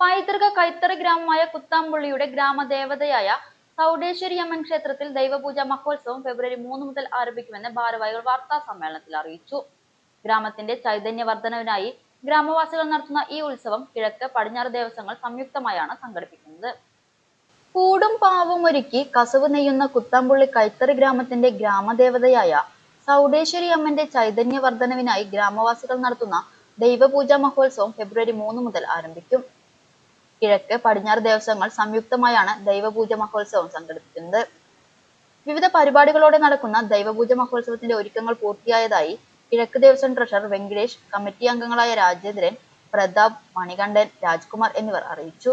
പൈതൃക കൈത്തറി ഗ്രാമമായ കുത്താമ്പുള്ളിയുടെ ഗ്രാമദേവതയായ ചൗഡേശ്വരി അമ്മൻ ക്ഷേത്രത്തിൽ ദൈവപൂജ മഹോത്സവം ഫെബ്രുവരി മൂന്ന് മുതൽ ആരംഭിക്കുമെന്ന് ഭാരവാഹികൾ വാർത്താ സമ്മേളനത്തിൽ അറിയിച്ചു. ഗ്രാമത്തിന്റെ ചൈതന്യവർദ്ധനവിനായി ഗ്രാമവാസികൾ നടത്തുന്ന ഈ ഉത്സവം കിഴക്ക് പടിഞ്ഞാറ് ദേവസ്വങ്ങൾ സംയുക്തമായാണ് സംഘടിപ്പിക്കുന്നത്. കൂടും പാവും ഒരുക്കി കസവ് നെയ്യുന്ന കുത്താമ്പുള്ളി കൈത്തറി ഗ്രാമത്തിന്റെ ഗ്രാമദേവതയായ സൗഡേശ്വരി അമ്മന്റെ ചൈതന്യവർദ്ധനവിനായി ഗ്രാമവാസികൾ നടത്തുന്ന ദൈവപൂജ മഹോത്സവം ഫെബ്രുവരി മൂന്ന് മുതൽ ആരംഭിക്കും. കിഴക്ക് പടിഞ്ഞാറ് ദേവസ്വങ്ങൾ സംയുക്തമായാണ് ദൈവപൂജ മഹോത്സവം സംഘടിപ്പിക്കുന്നത്. വിവിധ പരിപാടികളോടെ നടക്കുന്ന ദൈവപൂജ മഹോത്സവത്തിന്റെ ഒരുക്കങ്ങൾ പൂർത്തിയായതായി കിഴക്ക് ദേവസ്വം ട്രഷറർ വെങ്കിടേഷ് കമ്മിറ്റി അംഗങ്ങളായ രാജേന്ദ്രൻ പ്രതാപ് മണികണ്ഠൻ രാജ്കുമാർ എന്നിവർ അറിയിച്ചു.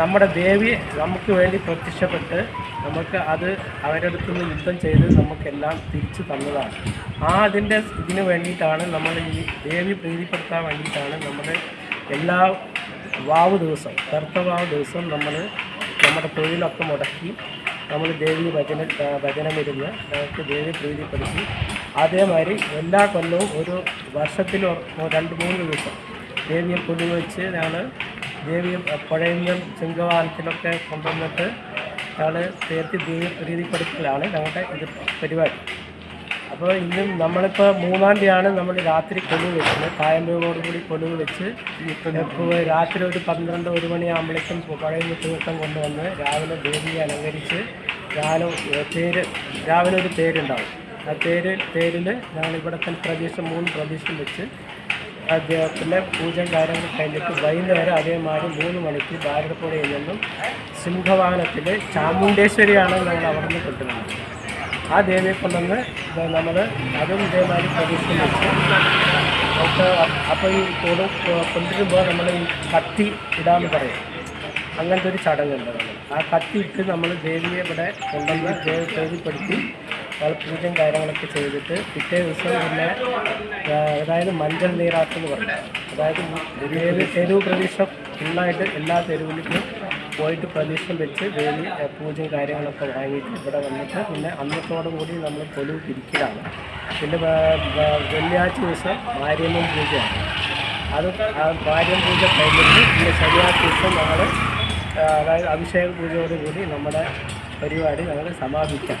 നമ്മുടെ ദേവി നമുക്ക് വേണ്ടി പ്രത്യക്ഷപ്പെട്ട് നമുക്ക് അത് അവരടുത്ത് നിന്ന് യുദ്ധം ചെയ്ത് നമുക്കെല്ലാം തിരിച്ചു തന്നതാണ്. ആ അതിന്റെ ഇതിന് വേണ്ടിയിട്ടാണ് നമ്മൾ ഈ ദേവി പ്രീതിപ്പെടുത്താൻ വേണ്ടിയിട്ടാണ് നമ്മുടെ എല്ലാ വാവ് ദിവസം കറുത്തവാവ് ദിവസം നമ്മൾ നമ്മുടെ തൊഴിലൊക്കെ മുടക്കി നമ്മൾ ദേവി ഭജന ഭജനമിരുന്ന് നമുക്ക് ദേവി പ്രീതിപ്പെടുത്തി അതേമാതിരി എല്ലാ കൊല്ലവും ഒരു വർഷത്തിൽ രണ്ട് മൂന്ന് ദിവസം ദേവിയെ കൊണ്ടുവച്ച് ഞങ്ങൾ ദേവിയെ പുഴയിലും ചിങ്കവാലത്തിലൊക്കെ കൊണ്ടുവന്നിട്ട് ഞങ്ങൾ തീർത്തി ദേവി പ്രീതിപ്പെടുത്തലാണ് ഞങ്ങളുടെ ഇത് പരിപാടി. അപ്പോൾ ഇന്നും നമ്മളിപ്പോൾ മൂന്നാം തീയതിയാണ് നമ്മൾ രാത്രി കൊലുവ് വെച്ചത്. കായമ്പയോട് കൂടി കൊലുവ് വെച്ച് രാത്രി ഒരു പന്ത്രണ്ട് ഒരു മണിയാകുമ്പോഴേക്കും പഴയ തീർത്ഥം കൊണ്ടുവന്ന് രാവിലെ ദേവിയെ അലങ്കരിച്ച് രാവിലെ പേര് രാവിലെ ഒരു തേരുണ്ടാവും. ആ തേര് തേരിൽ ഞങ്ങളിവിടെ തന്നെ പ്രദേശം മൂന്ന് പ്രദേശം വെച്ച് അദ്ദേഹത്തിന്റെ പൂജ കാര്യങ്ങൾ കഴിഞ്ഞിട്ട് വൈകുന്നേരം അതേമാതിരി മൂന്ന് മണിക്ക് ഭാരതപ്പുഴയിൽ നിന്നും സിംഹവാഹനത്തിൽ ചാമുണ്ടേശ്വരിയാണ് ഞങ്ങൾ അവിടെ നിന്ന് കൊണ്ടുവരുന്നത് ആ ദേവിയെ കൊണ്ടുവന്ന് നമ്മൾ അതും ഇതേമാതിരി പ്രതീക്ഷ വെച്ച് നമുക്ക് അപ്പോൾ ഈ കൊടു കൊണ്ടുവരുമ്പോൾ നമ്മൾ ഈ കത്തി ഇടാമെന്ന് പറയും. അങ്ങനത്തെ ഒരു ചടങ്ങുണ്ട് ആ കത്തി ഇട്ട് നമ്മൾ ദേവിയെ ഇവിടെ കൊണ്ടുവന്ന് ദേവി പ്രീതിപ്പെടുത്തി നമ്മൾ പൂജയും കാര്യങ്ങളൊക്കെ ചെയ്തിട്ട് പിറ്റേ ദിവസം പിന്നെ അതായത് മഞ്ചൾ നീരാട്ട് എന്ന് പറയും. അതായത് തെരുവ് പ്രതീക്ഷ ഫുള്ളായിട്ട് എല്ലാ തെരുവിലും പോയിട്ട് പ്രതീക്ഷം വെച്ച് വേലി പൂജയും കാര്യങ്ങളൊക്കെ വാങ്ങിയിട്ട് ഇവിടെ വന്നിട്ട് പിന്നെ അന്നത്തോടു കൂടി നമ്മൾ കൊലു പിരിക്കലാണ്. പിന്നെ വെള്ളിയാഴ്ച ദിവസം മാരിയമ്മൻ പൂജയാണ്. അത് മാര്യം പൂജ കഴിഞ്ഞിട്ട് പിന്നെ ശനിയാഴ്ച ദിവസം നമ്മൾ അതായത് അഭിഷേക പൂജയോടുകൂടി നമ്മുടെ പരിപാടി ഞങ്ങൾ സമാപിക്കാം.